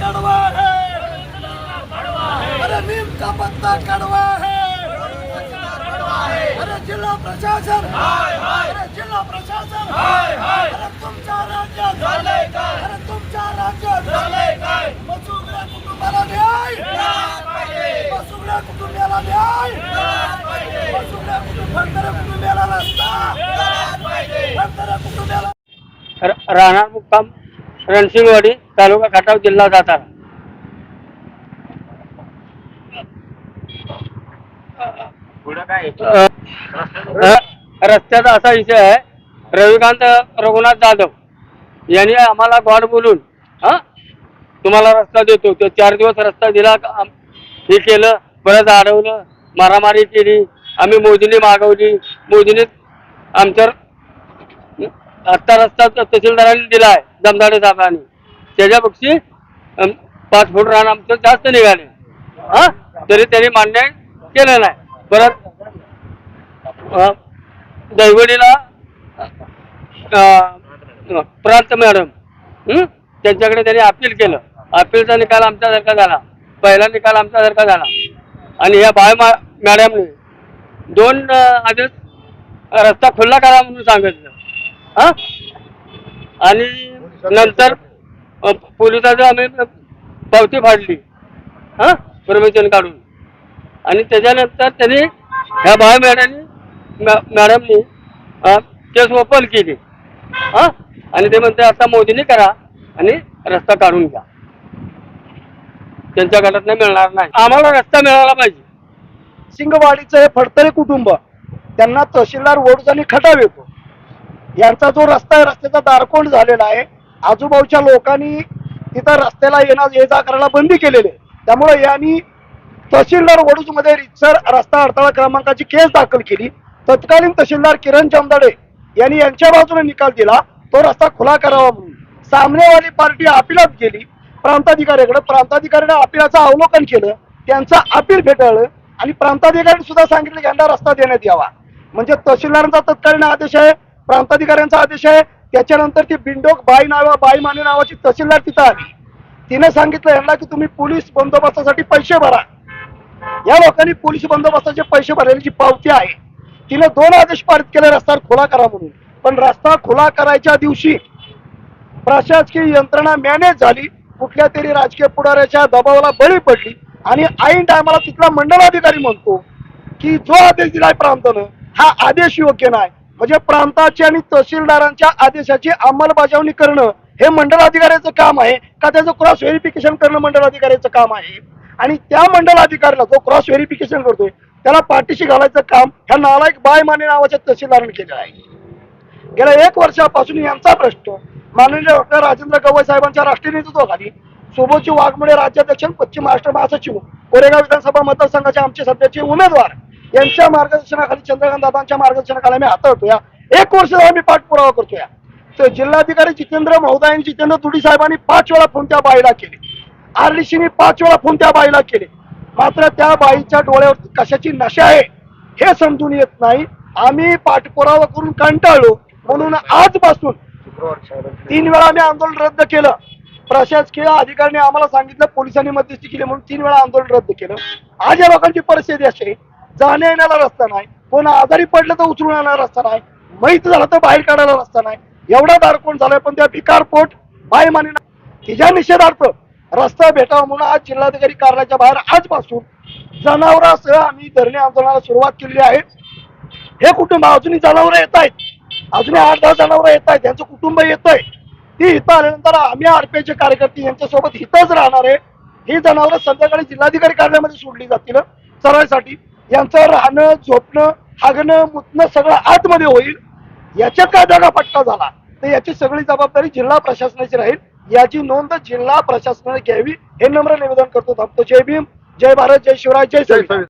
कडवा है। अरे नीम का पत्ता कडवा है। अरे जिला प्रशासन। अरे जिल्हा प्रशासन। अरे तुमच्या राज्यात झालंय काय? अरे तुमच्या राज्यात झालंय कुटुंबाला न्याय। मसुगड्या कुटुंबाला न्याय। कुटुंबाला रस्ता। मुक्काम रणसिंगवाडी तालुका खटाव जिल्हा सातारा. अ, र- रस्त्याचा असा विषय आहे. रविकांत रघुनाथ जाधव यांनी आम्हाला गॉड बोलून हा? तुम्हाला रस्ता देतो. तो चार दिवस रस्ता दिला का आम- हे केलं परत अडवलं मारामारी केली आम्ही मोदीने मागवली. मोदीने आमच्यावर आत्ता रस्ता तहसीलदारांनी दिला आहे जमदाडे साहेबांनी. त्याच्यापेक्षा अम, पाच फूट रान आमचं जास्त निघाले. हा? तरी त्यांनी मान्य केलं नाही परत दैवडीला प्रांत मॅडम त्यांच्याकडे त्यांनी अपील केलं. अपीलचा निकाल आमच्यासारखा झाला. पहिला निकाल आमच्यासारखा झाला. आणि या बाय मॅडमने दोन आदेश रस्ता खुल्ला करा म्हणून सांगितलं. हा? आणि नंतर अ, पोलिसाचं आम्ही पावती फाडली. हा? परमिशन काढून. आणि त्याच्यानंतर त्यांनी ह्या बाय मॅडमनी मॅ- मॅडमनी अ, केस ओपन केली. हा? आणि ते म्हणते आता मोदीने करा आणि रस्ता काढून घ्या. त्यांच्या गटात नाही मिळणार नाही. आम्हाला रस्ता मिळाला पाहिजे. सिंगवाडीचं हे फडतरे कुटुंब त्यांना तहसीलदार वडूज आणि खटाव येतो. यांचा जो रस्ता आहे रस्त्याचा दारकोंड झालेला आहे. आजूबाजूच्या लोकांनी तिथं रस्त्याला येणं ये जा करायला बंदी केलेली आहे. त्यामुळे यांनी तहसीलदार वडूजमध्ये रितसर रस्ता अडथळा क्रमांकाची केस दाखल केली. तत्कालीन तहसीलदार किरण जमदाडे यांनी यांच्या बाजूने निकाल दिला. तो रस्ता खुला करावा म्हणून. सामनेवाली पार्टी अपिलात गेली. प्रांताधिकाऱ्याकडे प्रांताधिकाऱ्याने अपिलाचं अवलोकन केलं. त्यांचं अपील फेटाळलं आणि प्रांताधिकाऱ्यांनी सुद्धा सांगितलं की यांना रस्ता देण्यात यावा. म्हणजे तहसीलदारांचा तत्कालीन आदेश आहे. प्रांताधिकाऱ्यांचा आदेश आहे. त्याच्यानंतर ती बिंडोक बाई नावा बाई माने नावाची तहसीलदार तिथं आली. तिने सांगितलं यांना की तुम्ही पोलीस बंदोबस्तासाठी पैसे भरा. या लोकांनी पोलीस बंदोबस्ताचे पैसे भरलेली पावती आहे तिने दोन आदेश पारित केले रस्ता खुला करा म्हणून. पण रस्ता खुला करायच्या दिवशी प्रशासकीय यंत्रणा मॅनेज झाली. कुठल्या तरी राजकीय पुढाऱ्याच्या दबावाला बळी पडली. आणि ऐन टायमाला तिथला मंडलाधिकारी म्हणतो की जो आदेश दिलाय प्रांतानं हा आदेश योग्य नाही. म्हणजे प्रांताच्या आणि तहसीलदारांच्या आदेशाची अंमलबजावणी करणं हे मंडल अधिकाऱ्याचं काम आहे का त्याचं क्रॉस व्हेरिफिकेशन करणं मंडल अधिकाऱ्याचं काम आहे? आणि त्या मंडल अधिकाऱ्याला जो क्रॉस व्हेरिफिकेशन करतोय त्याला पाठीशी घालायचं काम ह्या नालायक बाय माने नावाच्या तहसीलदाराने केलं आहे. गेल्या एक वर्षापासून यांचा प्रश्न माननीय डॉक्टर राजेंद्र गवई साहेबांच्या राष्ट्रीय नेतृत्वाखाली सोबतची वाघमोडे राज्याध्यक्ष पश्चिम महाराष्ट्र महासचिव कोरेगाव विधानसभा मतदारसंघाचे आमचे सध्याचे उमेदवार यांच्या मार्गदर्शनाखाली चंद्रकांत दादांच्या मार्गदर्शनाखाली आम्ही हाताळतोया. एक वर्ष झालं मी पाठपुरावा करतोय. तर जिल्हाधिकारी जितेंद्र महोदय आणि जितेंद्र तुडी साहेबांनी पाच वेळा फोन त्या बाईला केले. आरडीसीने पाच वेळा फोन त्या बाईला केले. मात्र त्या बाईच्या डोळ्यावर कशाची नशा आहे हे समजून येत नाही. आम्ही पाठपुरावा करून कंटाळलो. म्हणून आजपासून तीन वेळा आम्ही आंदोलन रद्द केलं. प्रशासकीय अधिकाऱ्यांनी आम्हाला सांगितलं पोलिसांनी मध्यस्थी केली म्हणून तीन वेळा आंदोलन रद्द केलं. आज या लोकांची परिस्थिती अशी आहे. जाण्या येण्याला रस्ता नाही. कोण आजारी पडलं तर उचलून येणारा रस्ता नाही. माहीत झालं तर बाहेर काढायला रस्ता नाही. एवढा दारकोण झालाय पण त्या भिकार पोट बाय माने तिच्या निषेधार्थ रस्ता भेटावा म्हणून आज जिल्हाधिकारी कार्यालयाच्या बाहेर आजपासून जनावरांसह आम्ही धरणे आंदोलनाला सुरुवात केलेली आहे. हे कुटुंब अजूनही जनावर येत आहेत. अजूनही आठ दहा जनावर येत आहेत. त्यांचं कुटुंब येत आहे ती इथं आल्यानंतर आम्ही आरपीआयचे कार्यकर्ते यांच्यासोबत इथंच राहणार आहे. ही जनावरं संध्याकाळी जिल्हाधिकारी कार्यालयामध्ये सोडली जातील. चरायसाठी यांचं राहणं झोपणं हागणं मुतणं सगळं आतमध्ये होईल. याच्यात काय दगाफटका झाला? तर याची सगळी जबाबदारी जिल्हा प्रशासनाची राहील. याची नोंद जिल्हा प्रशासनाने घ्यावी. हे नम्र निवेदन करतो थांबतो. जय भीम. जय भारत. जय शिवराय. जय संविधान.